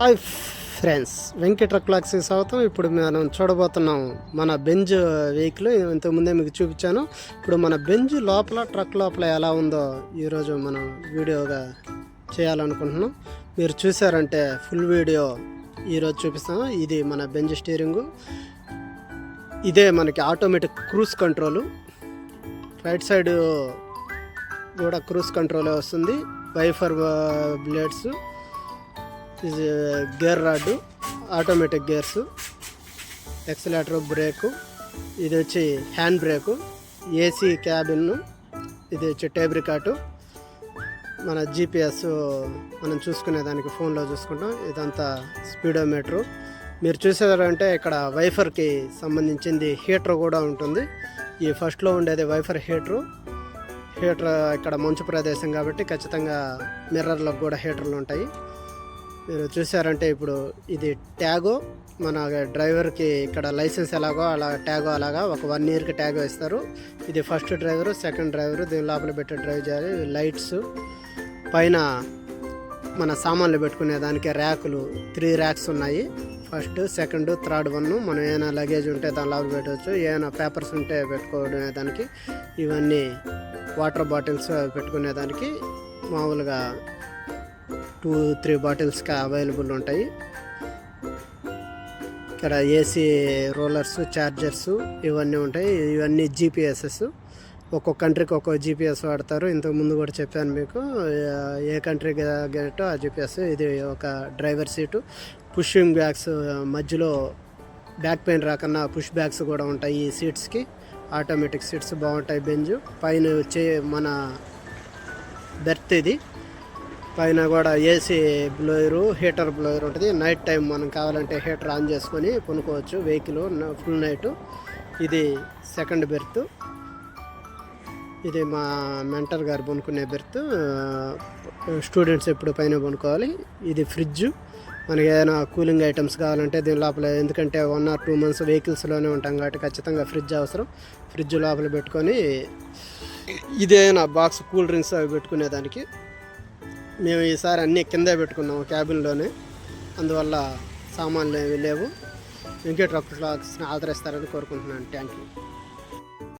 Hi friends Venkata truck స్వాగతం. ఇప్పుడు మనం చూడబోతున్నాం మన బెంజ్ వెహికల్. ఇంతకుముందే మీకు చూపించాను. ఇప్పుడు మన బెంజ్ లోపల ట్రక్ లోపల ఎలా ఉందో ఈరోజు మనం వీడియోగా చేయాలనుకుంటున్నాం. మీరు చూసారంటే ఫుల్ వీడియో ఈరోజు చూపిస్తాము ఇది మన బెంజ్ స్టీరింగు. ఇదే మనకి automatic cruise control. Right side కూడా క్రూజ్ కంట్రోలే వస్తుంది. Wiper blades. ఇది gear rod automatic gears accelerator brake ఇది వచ్చి హ్యాండ్ బ్రేకు ఏసీ క్యాబిన్ ఇది వచ్చి టేబ్రికాటు మన జీపీఎస్ మనం చూసుకునే దానికి ఫోన్లో చూసుకుంటాం. ఇదంతా స్పీడోమీటరు మీరు చూసేదారంటే ఇక్కడ వైఫర్కి సంబంధించింది హీటర్ కూడా ఉంటుంది. ఈ ఫస్ట్లో ఉండేది వైఫర్ హీటరు హీటర్ ఇక్కడ మంచు ప్రదేశం కాబట్టి ఖచ్చితంగా మిర్రర్లకు కూడా హీటర్లు ఉంటాయి. మీరు చూసారంటే ఇప్పుడు ఇది ట్యాగో. మన డ్రైవర్కి ఇక్కడ లైసెన్స్ ఎలాగో అలా ట్యాగో అలాగా ఒక వన్ ఇయర్కి ట్యాగో ఇస్తారు ఇది ఫస్ట్ డ్రైవరు సెకండ్ డ్రైవరు దీని లోపల పెట్టి డ్రైవ్ చేయాలి. లైట్స్ పైన మన సామాన్లు పెట్టుకునే దానికి ర్యాకులు త్రీ ర్యాక్స్ ఉన్నాయి. ఫస్ట్ సెకండ్ థర్డ్ వన్ మనం ఏమైనా లగేజ్ ఉంటే దాని లోపల పెట్టవచ్చు ఏమైనా పేపర్స్ ఉంటే పెట్టుకునే దానికి ఇవన్నీ వాటర్ బాటిల్స్ పెట్టుకునే దానికి మామూలుగా టూ త్రీ బాటిల్స్కి అవైలబుల్ ఉంటాయి. ఇక్కడ ఏసీ రోలర్స్ ఛార్జర్స్ ఇవన్నీ ఉంటాయి. ఇవన్నీ జీపీఎస్ఎస్ ఒక్కొక్క కంట్రీకి ఒక్కొక్క జీపీఎస్ వాడతారు. ఇంతకు ముందు కూడా చెప్పాను మీకు. ఏ కంట్రీకి తగ్గట్టు ఆ జీపీఎస్ ఇది ఒక డ్రైవర్ సీటు. పుషింగ్ బ్యాగ్స్ మధ్యలో బ్యాక్ పెయిన్ రాకన్నా పుష్ బ్యాగ్స్ కూడా ఉంటాయి ఈ సీట్స్కి ఆటోమేటిక్ సీట్స్ బాగుంటాయి బెంజు. పైన వచ్చే మన బెర్త్ ఇది. పైన కూడా ఏసీ బ్లోయరు హీటర్ బ్లోయర్ ఉంటుంది. నైట్ టైం మనం కావాలంటే హీటర్ ఆన్ చేసుకొని కొనుక్కోవచ్చు వెహికల్ ఫుల్ నైట్. ఇది సెకండ్ బెర్త్. ఇది మా మెంటర్ గారు కొనుక్కునే బెర్త్. స్టూడెంట్స్ ఎప్పుడు పైన కొనుక్కోవాలి. ఇది ఫ్రిడ్జ్. మనకి ఏదైనా కూలింగ్ ఐటమ్స్ కావాలంటే దీని లోపల ఎందుకంటే వన్ ఆర్ టూ మంత్స్ వెహికల్స్లోనే ఉంటాం కాబట్టి ఖచ్చితంగా ఫ్రిడ్జ్ అవసరం. ఫ్రిడ్జ్ లోపల పెట్టుకొని ఇదేనా బాక్స్ కూల్ డ్రింక్స్ అవి పెట్టుకునేదానికి. మేము ఈసారి అన్నీ కిందే పెట్టుకున్నాము క్యాబిన్లోనే. అందువల్ల సామాన్లు ఏమీ లేవు. ఇంకే ట్రక్ ఆదరిస్తారని కోరుకుంటున్నాను. Thank you.